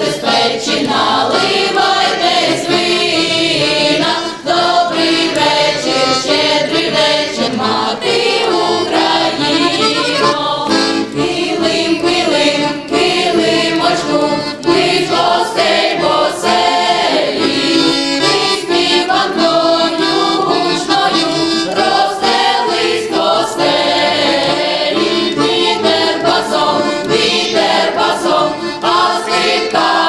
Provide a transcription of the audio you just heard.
безпечна. світа.